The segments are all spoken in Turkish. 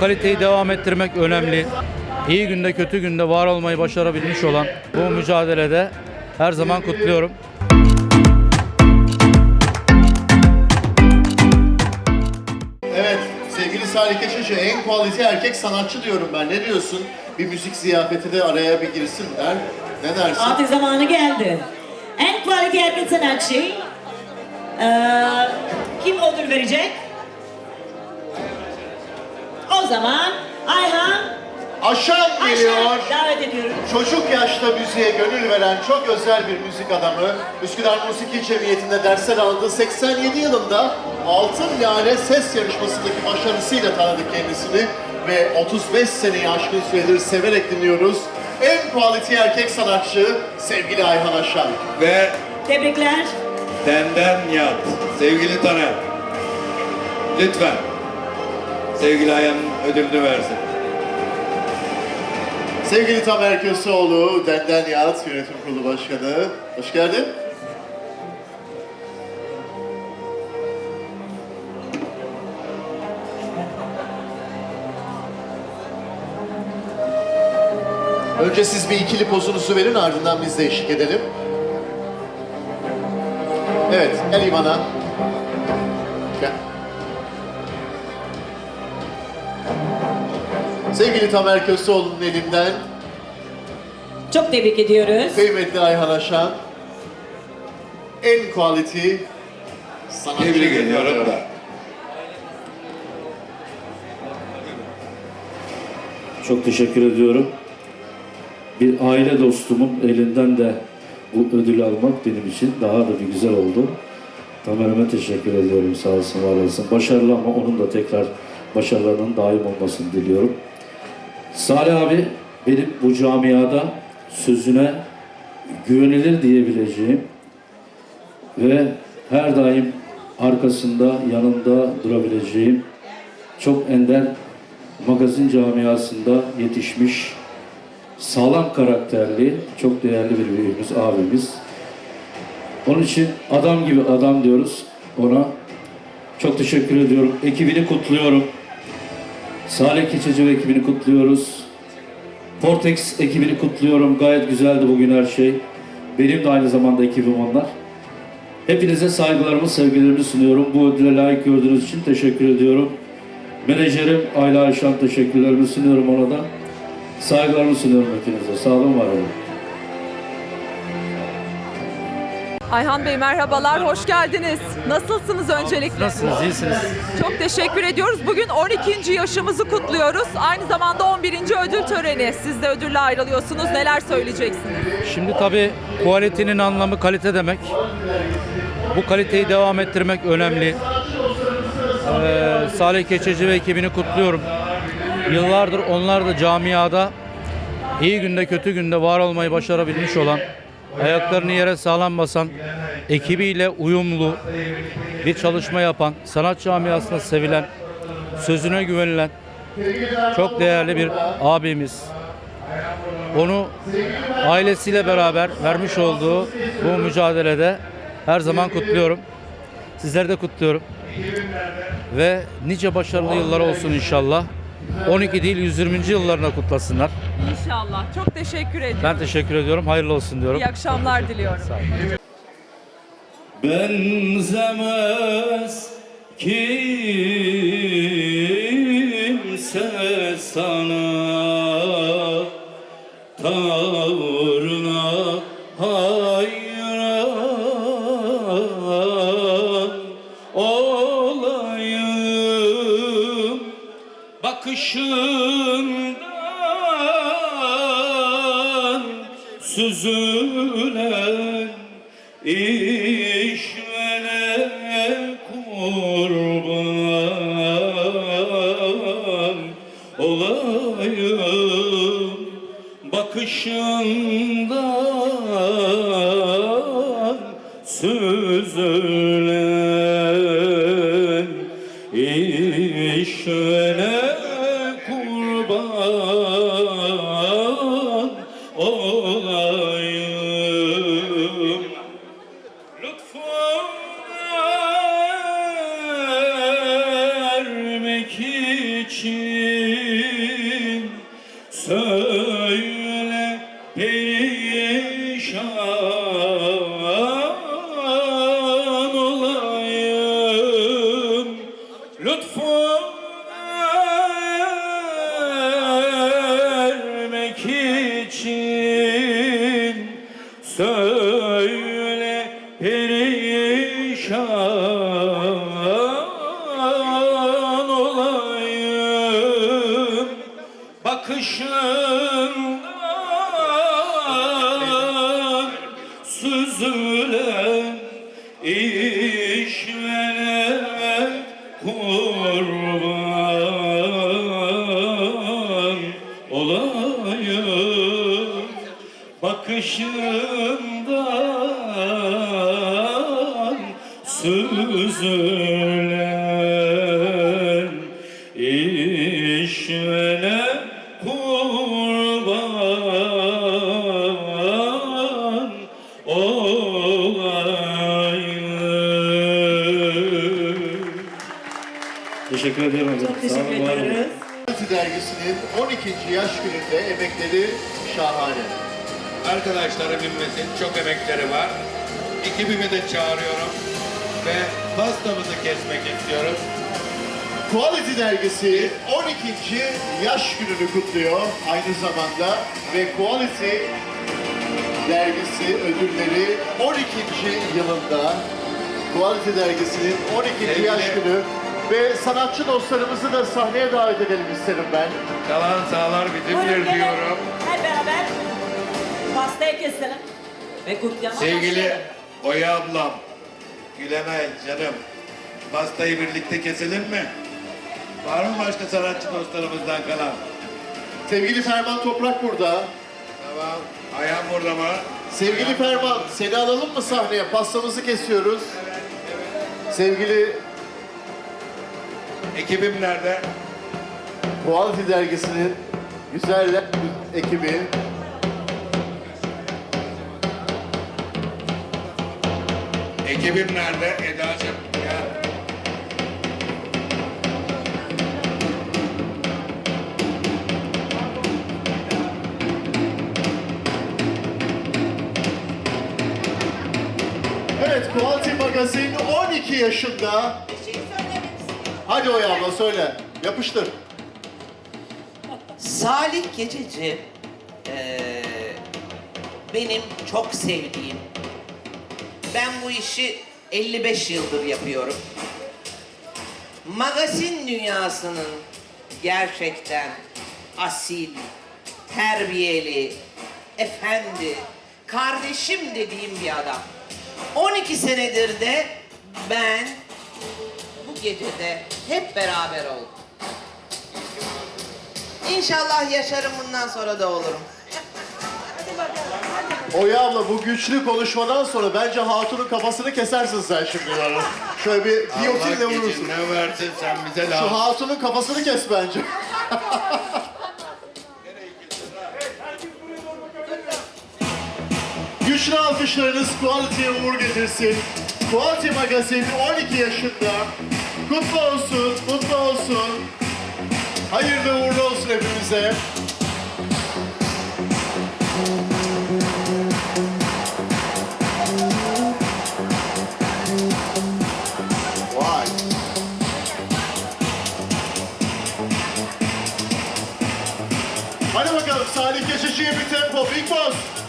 kaliteyi devam ettirmek önemli. İyi günde kötü günde var olmayı başarabilmiş olan bu mücadelede her zaman kutluyorum. Evet sevgili Salih Keşişi en kualite erkek sanatçı diyorum ben. Ne diyorsun? Bir müzik ziyafeti de araya bir girsin der. Ne dersin? Artık zamanı geldi. En kvalite erkek sanatçı eee, kim ödül verecek? Zaman Ayhan Aşağı geliyor. Ayşe davet ediyorum. Çocuk yaşta müziğe gönül veren çok özel bir müzik adamı. Üsküdar Musiki Cemiyeti'nde dersler aldığı 87 yılında Altın Lale Ses Yarışması'ndaki başarısıyla tanıdık kendisini ve 35 seneyi aşkın süredir severek dinliyoruz. En kualite erkek sanatçı sevgili Ayhan Aşan. Ve Tebrikler. Tenden Yat, sevgili Taner. Lütfen sevgili Ayhan'ın ödülünü versin. Sevgili Tamer Köseoğlu, Denden Yat Yönetim Kurulu Başkanı. Hoş geldin. Önce siz bir ikili pozunuzu verin ardından biz de eşlik edelim. Evet, gel İvan'a. Sevgili Tamer Köseoğlu'nun elinden Çok tebrik ediyoruz. Kıymetli Ayhan Aşan, en quality sanatçı Tebrik ediyorum da. Çok teşekkür ediyorum. Bir aile dostumun elinden de bu ödülü almak benim için daha da bir güzel oldu. Tamer'ime teşekkür ediyorum. Sağ olsun, var olsun. Başarılı ama onun da tekrar başarılarının daim olmasını diliyorum. Salih abi benim bu camiada sözüne güvenilir diyebileceğim ve her daim arkasında, yanında durabileceğim çok ender magazin camiasında yetişmiş sağlam karakterli, çok değerli bir büyüğümüz, abimiz. Onun için adam gibi adam diyoruz ona. Çok teşekkür ediyorum. Ekibini kutluyorum. Salih Keçeci ve ekibini kutluyoruz. Portex ekibini kutluyorum. Gayet güzeldi bugün her şey. Benim de aynı zamanda ekibim onlar. Hepinize saygılarımı, sevgilerimi sunuyorum. Bu ödüle layık gördüğünüz için teşekkür ediyorum. Menajerim Ayla Ayşan teşekkürlerimi sunuyorum ona da. Saygılarımı sunuyorum hepinize. Sağ olun, var olun. Ayhan Bey merhabalar, hoş geldiniz. Nasılsınız öncelikle? Nasılsınız? İyisiniz? Çok teşekkür ediyoruz. Bugün 12. yaşımızı kutluyoruz. Aynı zamanda 11. ödül töreni. Siz de ödülle ayrılıyorsunuz. Neler söyleyeceksiniz? Şimdi tabii kualitenin anlamı kalite demek. Bu kaliteyi devam ettirmek önemli. Ee, Salih Keçeci ve ekibini kutluyorum. Yıllardır onlar da camiada iyi günde kötü günde var olmayı başarabilmiş olan, ayaklarını yere sağlam basan, ekibiyle uyumlu bir çalışma yapan, sanat camiasında sevilen, sözüne güvenilen çok değerli bir abimiz. Onu ailesiyle beraber vermiş olduğu bu mücadelede her zaman kutluyorum. Sizleri de kutluyorum. Ve nice başarılı yıllar olsun inşallah. 12 değil 120. yıllarına kutlasınlar. İnşallah. Çok teşekkür ediyorum. Ben teşekkür ediyorum. Hayırlı olsun diyorum. İyi akşamlar diliyorum. Benzemez kimse süzülen işvene kurban olayım bakışından süzülen için söyle süzülen işvele kurban olayım. Teşekkür ederim hocam. Çok teşekkür. Quality dergisinin 12. yaş gününde emekleri şahane. Arkadaşları bilmesin çok emekleri var. Ekibimi de çağırıyorum ve pastamızı kesmek istiyorum. Quality dergisi 12. yaş gününü kutluyor aynı zamanda ve Quality dergisi ödülleri 12. yılında Quality dergisinin 12. Sevgili- yaş günü ve sanatçı dostlarımızı da sahneye davet edelim isterim ben. Kalan sağlar Buyurun bizimdir gelin. diyorum. Hep beraber pastayı keselim. Ve kutlayalım. Sevgili Oya ablam, Gülenay canım, pastayı birlikte keselim mi? Var mı başka sanatçı dostlarımızdan kalan? Sevgili Ferman Toprak burada. Tamam. Ayağım burada mı? Sevgili Ayağım Ferman, seni alalım mı sahneye? Pastamızı kesiyoruz. Sevgili Ekibim nerede? Quality dergisinin güzeller ekibi Ekibim nerede? Eda'cığım gel. Evet, Quality Magazine 12 yaşında. Hadi Oya abla söyle. Yapıştır. Salih Gececi eee, benim çok sevdiğim. Ben bu işi 55 yıldır yapıyorum. Magazin dünyasının gerçekten asil, terbiyeli, efendi, kardeşim dediğim bir adam. 12 senedir de ben bu gecede hep beraber oldum. İnşallah yaşarım bundan sonra da olurum. Oya abla bu güçlü konuşmadan sonra bence hatunun kafasını kesersin sen şimdi bana. Şöyle bir giyotinle Allah vurursun. gecinden versin sen bize Şu hatunun kafasını kes bence. Güçlü alkışlarınız Quality'ye uğur getirsin. Quality Magazine 12 yaşında. Kutlu olsun, mutlu olsun. Hayırlı uğurlu olsun hepimize. championship for Big Boss.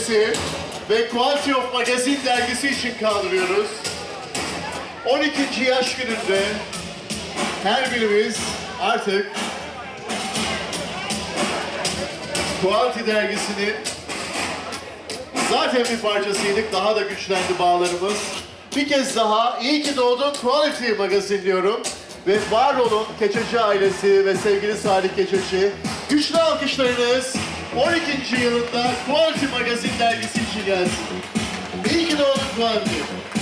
dergisi ve Quality of Magazine dergisi için kaldırıyoruz. 12. yaş gününde her birimiz artık Quality dergisinin zaten bir parçasıydık. Daha da güçlendi bağlarımız. Bir kez daha iyi ki doğdun Quality Magazine diyorum. Ve var olun Keçeci ailesi ve sevgili Salih Keçeci. Güçlü alkışlarınız 12. yılında quanto magazine dergisi se İyi ki doğdun Quanti.